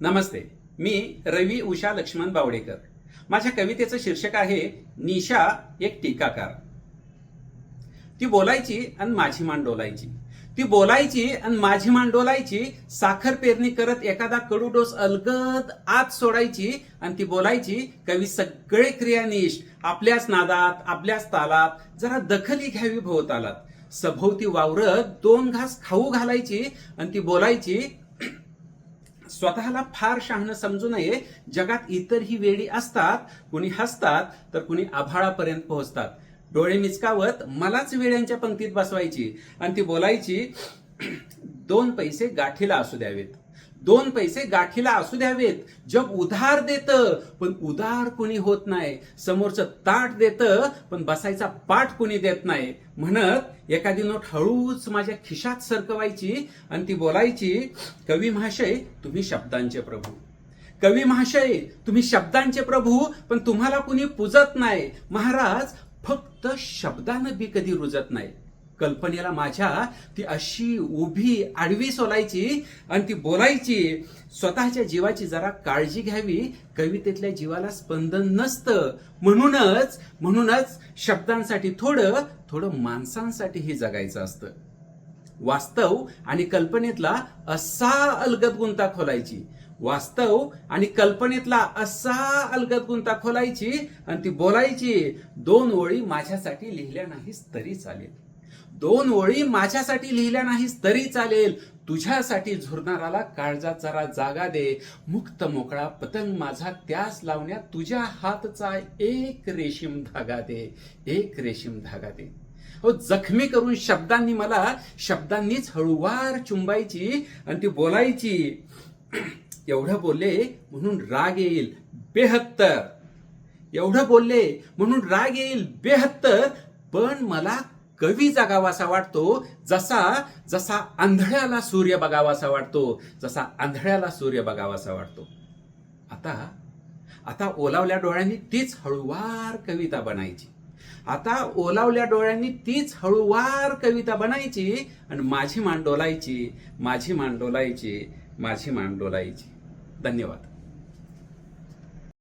नमस्ते मी रवी उषा लक्ष्मण बावडेकर. माझ्या कवितेचं शीर्षक आहे निशा एक टीकाकार. ती बोलायची आणि माझी मान डोलायची. ती बोलायची आणि माझी मान डोलायची साखर पेरणी करत एखादा कडू डोस अलगद आत सोडायची आणि ती बोलायची कवी सगळे क्रियानिश आपल्याच नादात आपल्याच तालात जरा दखली घ्यावी भोवतालात. सभोवती वावरत दोन घास खाऊ घालायची आणि ती बोलायची स्वतःला फार शहाणं समजू नये. जगात इतरही वेळी असतात कुणी हसतात तर कुणी आभाळापर्यंत पोहोचतात. डोळे मिचकावत मलाच वेळ्यांच्या पंक्तीत बसवायची आणि ती बोलायची दोन पैसे गाठीला असू द्यावेत. दोन पैसे गाठीला असू द्यावेत. जग उधार देत पण उदार कोणी होत नाही. समोरचं ताट देत पण बसायचा पाठ कोणी देत नाही. म्हणत एखादी नोट हळूच माझ्या खिशात सरकवायची आणि ती बोलायची कवी महाशय तुम्ही शब्दांचे प्रभू. कवी महाशय तुम्ही शब्दांचे प्रभू पण तुम्हाला कुणी पुजत नाही. महाराज फक्त शब्दानं बी कधी रुजत नाही. कल्पनेला माझ्या ती अशी उभी आडवी सोलायची आणि ती बोलायची स्वतःच्या जीवाची जरा काळजी घ्यावी. कवितेतल्या जीवाला स्पंदन नसतं. म्हणूनच म्हणूनच शब्दांसाठी थोडं थोडं माणसांसाठीही जगायचं असतं. वास्तव आणि कल्पनेतला असा अलगद गुंता खोलायची. वास्तव आणि कल्पनेतला असा अलगद गुंता खोलायची आणि ती बोलायची दोन ओळी माझ्यासाठी लिहिल्या नाहीस तरी चालेल. दोन ओळी माझ्यासाठी लिहिल्या नाहीस तरी चालेल. तुझ्यासाठी झुरणाराला काळजा जरा जागा दे. मुक्त मोकळा पतंग माझा त्यास लावण्यात तुझ्या हातचा एक रेशीम धागा दे. एक रेशीम धागा दे. हो जखमी करून शब्दांनी मला शब्दांनीच हळूवार चुंबायची आणि ती बोलायची. एवढं बोलले म्हणून राग येईल. बेहत्तर. एवढं बोलले म्हणून राग येईल. बेहत्तर. पण मला कवी जगावासा वाटतो जसा जसा आंधळ्याला सूर्य बघावासा वाटतो जसा आंधळ्याला सूर्य बघावासा वाटतो. आता आता ओलावल्या डोळ्यांनी तीच हळूवार कविता बनायची. आता ओलावल्या डोळ्यांनी तीच हळूवार कविता बनायची आणि माझी मान डोलायची माझी मान डोलायची माझी मान डोलायची. धन्यवाद.